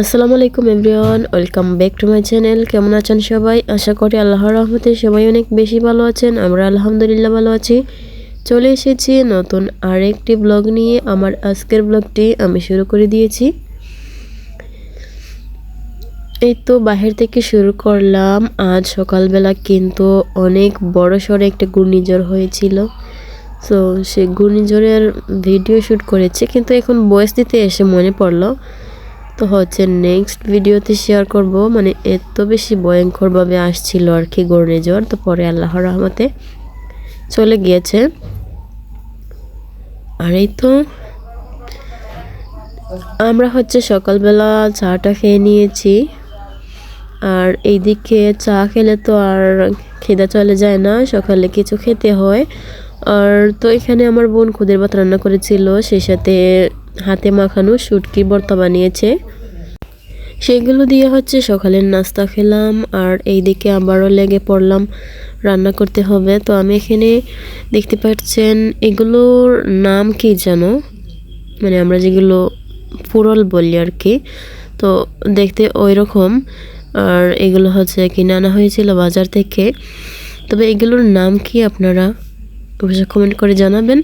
আসসালামু আলাইকুম everyone, welcome back to my channel. কেমন আছেন সবাই? আশা করি আল্লাহর রহমতে সবাই অনেক বেশি ভালো আছেন, আমরা আলহামদুলিল্লাহ ভালো আছি। চলে এসেছি নতুন আরেকটি ব্লগ নিয়ে। আমার আজকের ব্লগটি আমি শুরু করে দিয়েছি। এই তো বাহির থেকে শুরু করলাম। আজ সকালবেলা কিন্তু অনেক বড় সড়ো একটা ঘূর্ণিঝড় হয়েছিল। সো সে ঘূর্ণিঝড়ের ভিডিও শ্যুট করেছি, কিন্তু এখন বয়স দিতে এসে মনে পড়ল। তো হচ্ছে নেক্সট ভিডিওতে শেয়ার করব। মানে এত বেশি ভয়ঙ্করভাবে আসছিল আর কি ঘূর্ণিঝড় তো পরে আল্লাহর রহমতে চলে গিয়েছে। আর এই তো আমরা হচ্ছে সকালবেলা চাটা খেয়ে নিয়েছি। আর এইদিকে চা খেলে তো আর খেদা চলে যায় না, সকালে কিছু খেতে হয়। আর তো এখানে আমার বোন খুদের ভাত রান্না করেছিল, সেই সাথে হাতে মাখানো শুটকি ভর্তা বানিয়েছে। সেগুলো দিয়ে হচ্ছে সকালের নাস্তা খেলাম, আর এই দিকে আবারও লেগে পড়লাম। রান্না করতে হবে। তো আমি এখানে দেখতে পাচ্ছেন এগুলোর নাম কি যেন? মানে আমরা যেগুলো পুরল বলি আর কি। তো দেখতে ওই রকম আর এগুলো হচ্ছে কিনে আনা হয়েছিল বাজার থেকে। তবে এগুলোর নাম কি আপনারা? অবশ্যই কমেন্ট করে জানাবেন।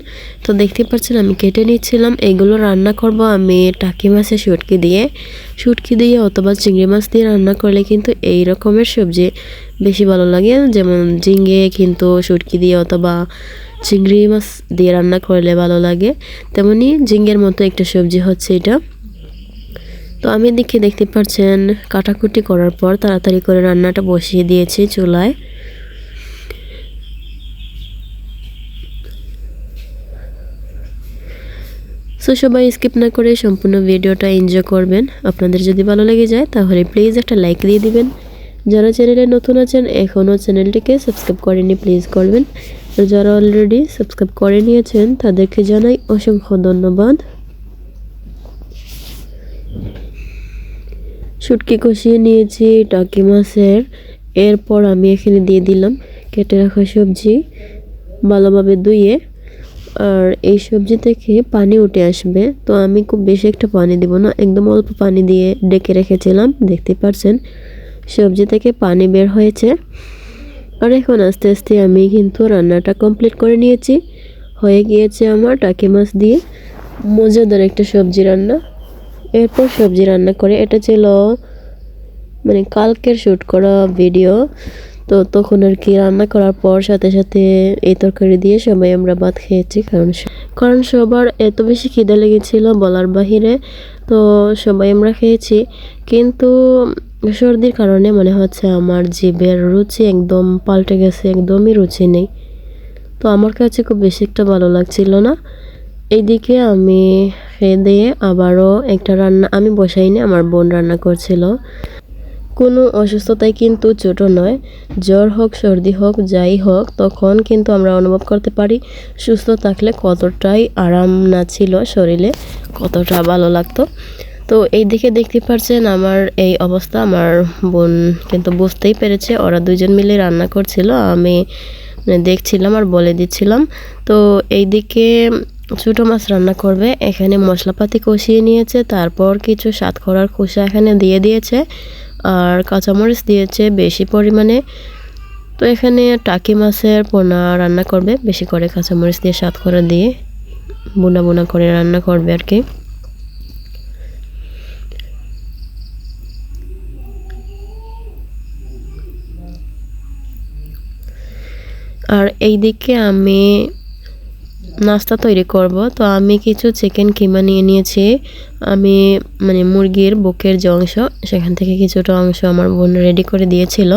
তো দেখতে পাচ্ছেন, আমি কেটে নিচ্ছিলাম। এগুলো রান্না করব আমি টাকি মাছের শুটকি দিয়ে। শুটকি দিয়ে অথবা চিংড়ি মাছ দিয়ে রান্না করলে কিন্তু এই রকমের সবজি বেশি ভালো লাগে। যেমন ঝিঙ্গে কিন্তু শুটকি দিয়ে অথবা চিংড়ি মাছ দিয়ে রান্না করলে ভালো লাগে। তেমনি ঝিঙ্গের মতো একটা সবজি হচ্ছে এটা। তো আমি দেখে দেখতে পাচ্ছেন, কাটাকুটি করার পর তাড়াতাড়ি করে রান্নাটা বসিয়ে দিয়েছি চুলায়। সো সবাই স্কিপ না করে সম্পূর্ণ ভিডিওটা এনজয় করবেন। আপনাদের যদি ভালো লেগে যায়, তাহলে প্লিজ একটা লাইক দিয়ে দিবেন। যারা চ্যানেলে নতুন আছেন এখনও চ্যানেলটিকে সাবস্ক্রাইব করেনি প্লিজ করবেন। আর যারা অলরেডি সাবস্ক্রাইব করে নিয়েছেন, তাদেরকে জানাই অসংখ্য ধন্যবাদ। শুটকি কষিয়ে নিয়েছি টাকি মাছের। এরপর আমি এখানে দিয়ে দিলাম কেটে রাখা সবজি। ভালোভাবে ধুয়ে আর এই সবজি থেকে পানি উঠে আসবে। তো আমি খুব বেশি একটা পানি দিব না, একদম অল্প পানি দিয়ে ডেকে রেখেছিলাম, দেখতে পাচ্ছেন সবজি থেকে পানি বের হয়েছে। আর এখন আস্তে আস্তে আমি কিন্তু রান্নাটা কমপ্লিট করে নিয়েছি। হয়ে গিয়েছে আমার টাকি মাছ দিয়ে মজাদার একটা সবজি রান্না। এরপর সবজি রান্না করে, এটা ছিল মানে কালকের শ্যুট করা ভিডিও তো তখন আর কি রান্না করার পর সাথে সাথে এই তরকারি দিয়ে সবাই আমরা ভাত খেয়েছি কারণ কারণ সবার এত বেশি খিদে লেগেছিল বলার বাহিরে, তো সবাই আমরা খেয়েছি। কিন্তু সর্দির কারণে মনে হচ্ছে আমার জিভের রুচি একদম পাল্টে গেছে, একদমই রুচি নেই। তো আমার কাছে খুব বেশি একটা ভালো লাগছিল না। এইদিকে আমি খেয়ে দিয়ে আবারও একটা রান্না আমি বসাইনি, আমার বোন রান্না করছিল। কোনো অসুস্থতাই কিন্তু ছোট নয়। জ্বর হোক, সর্দি হোক, যাই হোক, তখন কিন্তু আমরা অনুভব করতে পারি সুস্থ থাকলে কতটাই আরাম না ছিল শরীরে, কতটা ভালো লাগতো। তো এই দিকে দেখতে পাচ্ছেন আমার এই অবস্থা। আমার বোন কিন্তু বুঝতেই পেরেছে, ওরা দুজন মিলে রান্না করছিল। আমি দেখছিলাম আর বলে দিচ্ছিলাম। তো এই দিকে ছোটো মাছ রান্না করবে, এখানে মশলাপাতি কষিয়ে নিয়েছে, তারপর কিছু সাত খোড়ার খোসা এখানে দিয়ে দিয়েছে। আর কাঁচামরিচ দিয়েছে বেশি পরিমাণে। তো এখানে টাকি মাছের পোনা রান্না করবে, বেশি করে কাঁচামরিচ দিয়ে সাত করে দিয়ে বোনা বোনা করে রান্না করবে আর কি। আর এই দিকে আমি নাস্তা তৈরি করব। তো আমি কিছু চিকেন কিমা নিয়ে নিয়েছি। আমি মানে মুরগির বুকের যে অংশ, সেখান থেকে কিছুটা অংশ আমার বোন রেডি করে দিয়েছিল।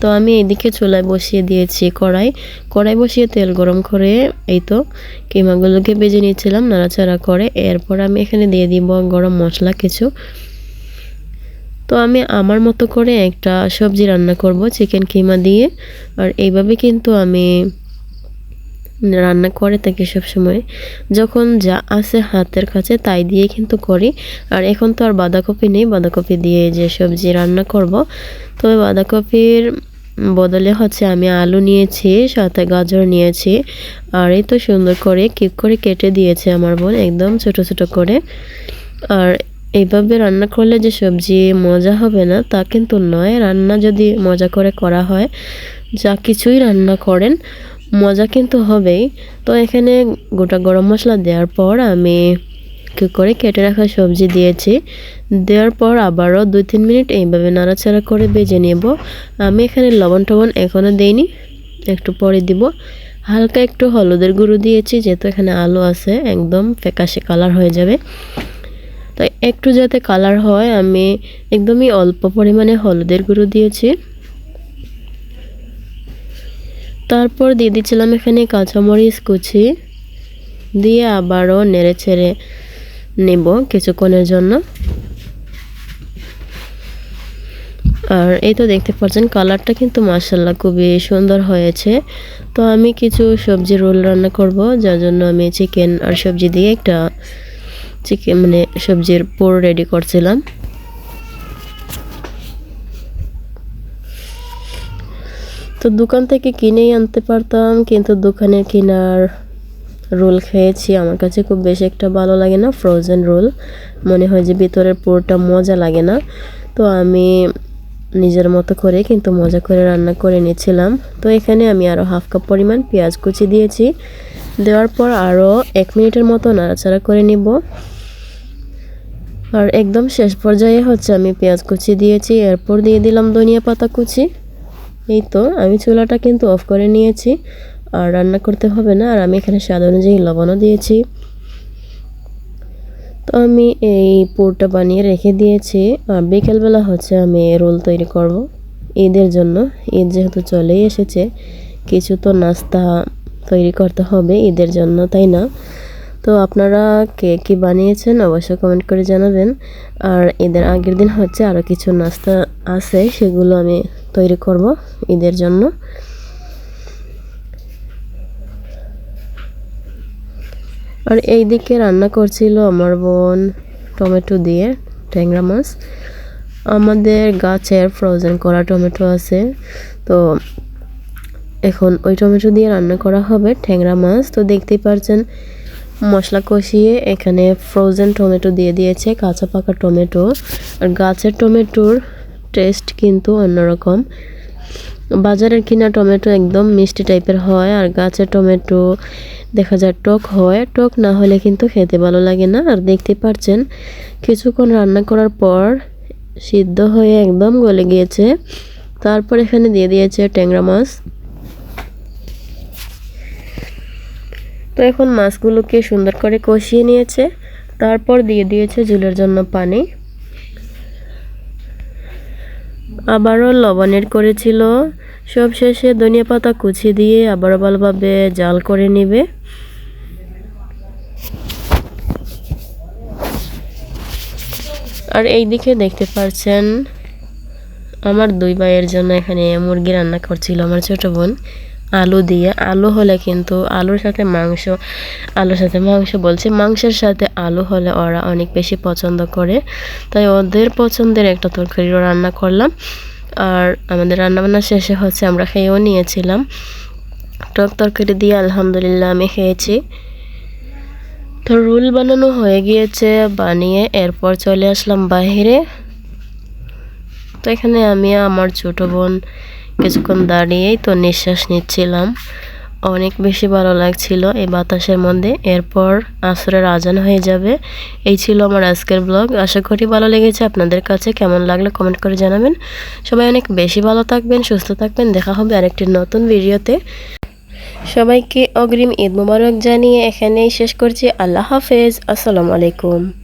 তো আমি এদিকে চুলায় বসিয়ে দিয়েছি কড়াই। কড়াই বসিয়ে তেল গরম করে এই তো কিমাগুলোকে বেজে নিয়েছিলাম, নাড়াচাড়া করে। এরপর আমি এখানে দিয়ে দিব গরম মশলা কিছু। তো আমি আমার মতো করে একটা সবজি রান্না করব চিকেন কিমা দিয়ে। আর এইভাবে কিন্তু আমি রান্না করে থাকি সবসময়। যখন যা আছে হাতের কাছে, তাই দিয়ে কিন্তু করি। আর এখন তো আর বাঁধাকপি নেই। বাঁধাকপি দিয়ে যে সবজি রান্না করব। তবে বাঁধাকপির বদলে হচ্ছে আমি আলু নিয়েছি, সাথে গাজর নিয়েছি। আর এই তো সুন্দর করে কিপ করে কেটে দিয়েছে আমার বোন, একদম ছোট ছোট করে। আর এইভাবে রান্না করলে যে সবজি মজা হবে না, তা কিন্তু নয়। রান্না যদি মজা করে করা হয়, যা কিছুই রান্না করেন মজা কিন্তু হবেই। তো এখানে গোটা গরম মশলা দেওয়ার পর আমি কী করে কেটে রাখা সবজি দিয়েছি। দেওয়ার পর আবারও দুই তিন মিনিট এইভাবে নাড়াচাড়া করে বেজে নেব। আমি এখানে লবণ টবণ এখনও দেইনি, একটু পরে দিব। হালকা একটু হলুদের গুঁড়ো দিয়েছি, যেহেতু এখানে আলু আছে, একদম ফ্যাকাশে কালার হয়ে যাবে। তো একটু যাতে কালার হয়, আমি একদমই অল্প পরিমাণে হলুদের গুঁড়ো দিয়েছি। তারপর দিয়ে দিচ্ছিলাম এখানে কাঁচামরিচ কুচি। দিয়ে আবারও নেড়ে ছেড়ে নেব কিছুক্ষণের জন্য। আর এই তো দেখতে পাচ্ছেন, কালারটা কিন্তু মাসাল্লাহ খুবই সুন্দর হয়েছে। তো আমি কিছু সবজি রোল রান্না করব, যার জন্য আমি চিকেন আর সবজি দিয়ে একটা চিকেন মানে সবজির পোর রেডি করছিলাম। তো দোকান থেকে কিনেই আনতে পারতাম, কিন্তু দোকানে কেনার রোল খেয়েছি। আমার কাছে খুব বেশি একটা ভালো লাগে না ফ্রোজেন রোল মনে হয় যে ভিতরের পুরোটা মজা লাগে না। তো আমি নিজের মতো করে কিন্তু মজা করে রান্না করে নিয়েছিলাম তো এখানে আমি আরও হাফ কাপ পরিমাণ পেঁয়াজ কুচি দিয়েছি। দেওয়ার পর আরও এক মিনিটের মতো নাড়াচাড়া করে নিব। আর একদম শেষ পর্যায়ে হচ্ছে আমি পেঁয়াজ কুচি দিয়েছি। এরপর দিয়ে দিলাম ধনিয়া পাতা কুচি। এই তো আমি চুলাটা কিন্তু অফ করে নিয়েছি। আর রান্না করতে হবে না, আর আমি এখানে স্বাদ অনুযায়ী লবণও দিয়েছি। তো আমি এই পুরটা বানিয়ে রেখে দিয়েছি। আর বিকেলবেলা হচ্ছে আমি রোল তৈরি করব ঈদের জন্য। ঈদ যেহেতু চলেই এসেছে, কিছু তো নাস্তা তৈরি করতে হবে ঈদের জন্য, তাই না? তো আপনারা কে কী বানিয়েছেন অবশ্যই কমেন্ট করে জানাবেন। আর ঈদের আগের দিন হচ্ছে আরও কিছু নাস্তা আছে, সেগুলো আমি তৈরি করব ঈদের জন্য। আর এই দিকে রান্না করছিল আমার বোন টমেটো দিয়ে ট্যাংরা মাছ। আমাদের গাছের ফ্রোজেন করা টমেটো আছে। তো এখন ওই টমেটো দিয়ে রান্না করা হবে ঠ্যাংরা মাছ। তো দেখতেই পারছেন মশলা কষিয়ে এখানে ফ্রোজেন টমেটো দিয়ে দিয়েছে, কাঁচা পাকা টমেটো। আর গাছের টমেটোর টেস্ট কিন্তু অন্যরকম বাজারের কিনা টমেটো একদম মিষ্টি টাইপের হয়, আর গাছের টমেটো দেখা যায় টক হয়। টক না হলে কিন্তু খেতে ভালো লাগে না। আর দেখতে পাচ্ছেন কিছুক্ষণ রান্না করার পর সিদ্ধ হয়ে একদম গলে গিয়েছে। তারপর এখানে দিয়ে দিয়েছে ট্যাংরা মাছ। তো এখন মাছগুলোকে সুন্দর করে কষিয়ে নিয়েছে। তারপর দিয়ে দিয়েছে ঝুলের জন্য পানি। আবারও লবণের করেছিল সব শেষে ধনিয়া পাতা কুচি দিয়ে আবারও ভালোভাবে জাল করে নেবে। আর এই দিকে দেখতে পাচ্ছেন আমার দুই ভাইয়ের জন্য এখানে মুরগি রান্না করছিল আমার ছোট বোন। আলু দিয়ে, আলু হলে কিন্তু আলুর সাথে মাংস, আলুর সাথে মাংস বলছে, মাংসের সাথে আলু হলে ওরা অনেক বেশি পছন্দ করে। তাই ওদের পছন্দের একটা তরকারিও রান্না করলাম। আর আমাদের রান্নাবান্না শেষে হচ্ছে আমরা খেয়েও নিয়েছিলাম। টক তরকারি দিয়ে আলহামদুলিল্লাহ আমি খেয়েছি। তো রুল বানানো হয়ে গিয়েছে বানিয়ে এরপর চলে আসলাম বাহিরে তো এখানে আমি আমার ছোটো বোন কিছুক্ষণ দাঁড়িয়েই তো নিঃশ্বাস নিচ্ছিলাম। অনেক বেশি ভালো লাগছিল এই বাতাসের মধ্যে। এরপর আসরের আজান হয়ে যাবে। এই ছিল আমার আজকের ব্লগ। আশা করি ভালো লেগেছে। আপনাদের কাছে কেমন লাগলে কমেন্ট করে জানাবেন। সবাই অনেক বেশি ভালো থাকবেন, সুস্থ থাকবেন। দেখা হবে আরেকটি নতুন ভিডিওতে। সবাইকে অগ্রিম ঈদ মুবারক জানিয়ে এখানেই শেষ করছি। আল্লাহ হাফেজ। আসসালামু আলাইকুম।